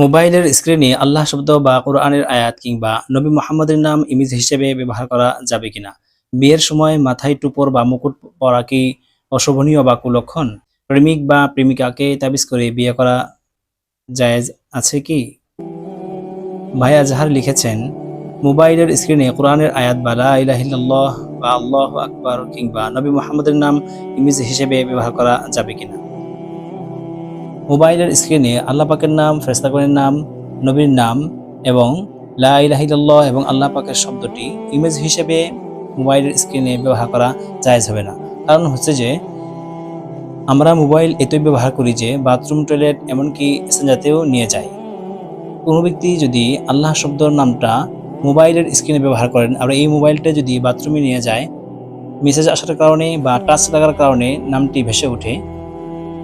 মোবাইলের স্ক্রিনে আল্লাহ শব্দ বা কোরআনের আয়াত কিংবা নবী মোহাম্মদের নাম ইমেজ হিসেবে ব্যবহার করা যাবে কিনা? বিয়ের সময় মাথায় টুপর বা মুকুট পরা কি অশোভনীয় বা কুলক্ষণ? প্রেমিক বা প্রেমিকাকে তাবিজ করে বিয়ে করা জায়েজ আছে কি? ভাই আজহার লিখেছেন, মোবাইলের স্ক্রিনে কোরআনের আয়াত বা লা ইলাহা ইল্লাল্লাহ বা আল্লাহ আকবার কিংবা নবী মোহাম্মদের নাম ইমেজ হিসেবে ব্যবহার করা যাবে কিনা? মোবাইলের স্ক্রিনে আল্লাহ পাকের নাম ফেরেস্তাগণের নাম, নবীর নাম এবং লা ইলাহা ইল্লাল্লাহ এবং আল্লাহ পাকের শব্দটি ইমেজ হিসেবে মোবাইলের স্ক্রিনে ব্যবহার করা জায়েজ হবে না। কারণ হচ্ছে যে, আমরা মোবাইল এতই ব্যবহার করি যে বাথরুম টয়লেট এমনকি স্থানজাতেও নিয়ে যাই। কোনো ব্যক্তি যদি আল্লাহ শব্দর নামটা মোবাইলের স্ক্রিনে ব্যবহার করেন, আর এই মোবাইলটা যদি বাথরুমে নিয়ে যায় মেসেজ আসার কারণে বা টাচ লাগার কারণে নামটি ভেসে ওঠে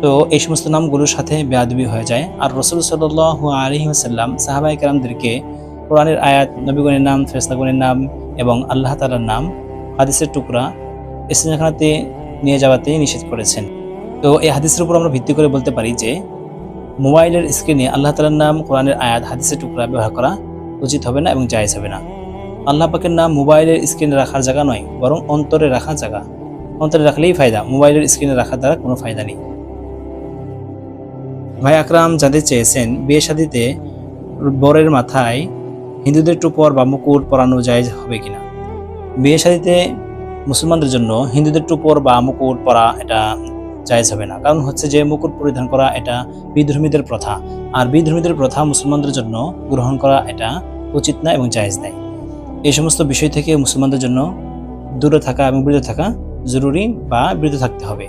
তো এই সমস্ত নামগুলোর সাথে বেয়াদবি হয়ে যায়। আর রসুল সাল্লাহ আলহি আসাল্লাম সাহাবাই কালামদেরকে কোরআনের আয়াত, নবীগণের নাম ফেরস্তাগণের নাম এবং আল্লাহ তালার নাম হাদিসের টুকরা ইসলামখানাতে নিয়ে যাওয়াতে নিষেধ করেছেন। তো এই হাদিসের উপর আমরা ভিত্তি করে বলতে পারি যে, মোবাইলের স্ক্রিনে আল্লাহ তালার নাম, কোরআনের আয়াত, হাদিসের টুকরা ব্যবহার করা উচিত হবে না এবং জায়েজ হবে না। আল্লাহ পাকের নাম মোবাইলের স্ক্রিনে রাখার জায়গা নয়, বরং অন্তরে রাখার জায়গা। অন্তরে রাখলেই ফায়দা, মোবাইলের স্ক্রিনে রাখার দ্বারা কোনো ফায়দা নেই। ভাই আকরাম জানতে চেয়েছেন, বিয়ে শাদিতে বরের মাথায় হিন্দুদের টুপর বা মুকুট পরানো জায়েজ হবে কিনা? বিয়ে শাদিতে মুসলমানদের জন্য হিন্দুদের টুপর বা মুকুট পরা এটা জায়েজ হবে না। কারণ হচ্ছে যে মুকুট পরিধান করা এটা বিধর্মীদের প্রথা, আর বিধর্মীদের প্রথা মুসলমানদের জন্য গ্রহণ করা এটা উচিত না এবং জায়েজ নেই। এই সমস্ত বিষয় থেকে মুসলমানদের জন্য দূরে থাকা এবং বিরত থাকা জরুরি বা বিরত থাকতে হবে।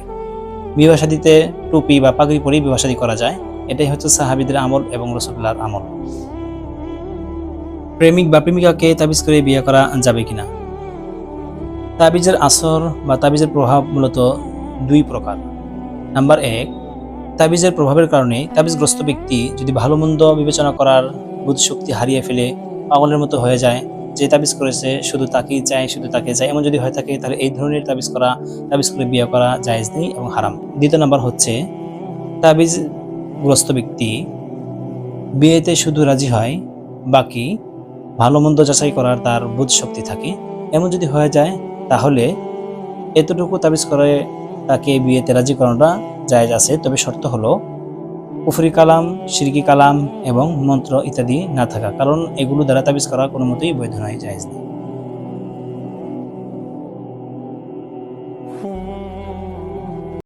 বিবাসাদিতে টুপি বা পাগড়ি পরেই বিবাসাদি করা যায়। এটাই হচ্ছে সাহাবিদের আমল এবং রসুল্লাহর আমল। প্রেমিক বা প্রেমিকাকে তাবিজ করে বিয়ে করা যাবে কিনা? তাবিজের আসর বা তাবিজের প্রভাব মূলত দুই প্রকার। নাম্বার এক, তাবিজের প্রভাবের কারণে তাবিজগ্রস্ত ব্যক্তি যদি ভালো মন্দ বিবেচনা করার বুদ্ধিশক্তি হারিয়ে ফেলে, পাগলের মতো হয়ে যায় যে তাবিজ করেছে, শুধু তাকেই চায়, শুধু তাকে চায়। এমন যদি হয়ে থাকে, তাহলে এই ধরনের তাবিজ করা, তাবিজ করে বিয়ে করা জায়েজ নেই এবং হারাম। দ্বিতীয় নাম্বার হচ্ছে, তাবিজগ্রস্ত ব্যক্তি বিয়েতে শুধু রাজি হয়, বাকি ভালো মন্দ যাচাই করার তার বুধ শক্তি থাকে। এমন যদি হয়ে যায়, তাহলে এতটুকু তাবিজ করে তাকে বিয়েতে রাজি করানোটা জায়েজ আছে। তবে শর্ত হলো কুফরি কালাম, সিরকি কালাম এবং মন্ত্র ইত্যাদি না থাকা। কারণ এগুলো দ্বারা তাবিজ করা কোনো মতেই বৈধ নয় নেই